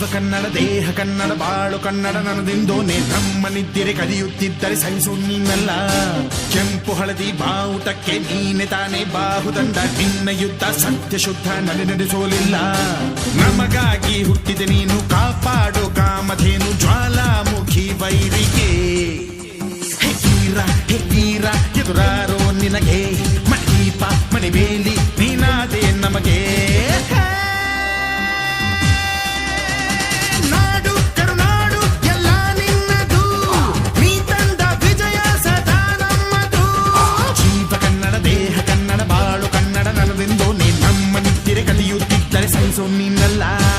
ಕನ್ನಡ, ದೇಹ ಕನ್ನಡ, ಬಾಳು ಕನ್ನಡ ನನದಿಂದೋನೆ ನಮ್ಮ ನಿದ್ದಿರೆ ಕದಿಯುತ್ತಿದ್ದರೆ ಸಹಿಸು ನೀನಲ್ಲ. ಕೆಂಪು ಹಳದಿ ಬಾವುಟಕ್ಕೆ ನೀನೆ ತಾನೇ ಬಾಹುದಂಡ. ನಿನ್ನ ಯುದ್ಧ ಸತ್ಯ ಶುದ್ಧ ನಡೆ ನಡೆಸೋಲಿಲ್ಲ. ನಮಗಾಗಿ ಹುಟ್ಟಿದೆ ನೀನು, ಕಾಪಾಡು ಕಾಮಧೇನು ಜ್ವಾಲಾಮುಖಿ ವೈರಿಗೆ. ಹೇ ವೀರ ಎದುರಾರೋ ನಿನಗೆ. ಮಣದೀಪ ಮನೆ ಮೇಲೆ me the lie.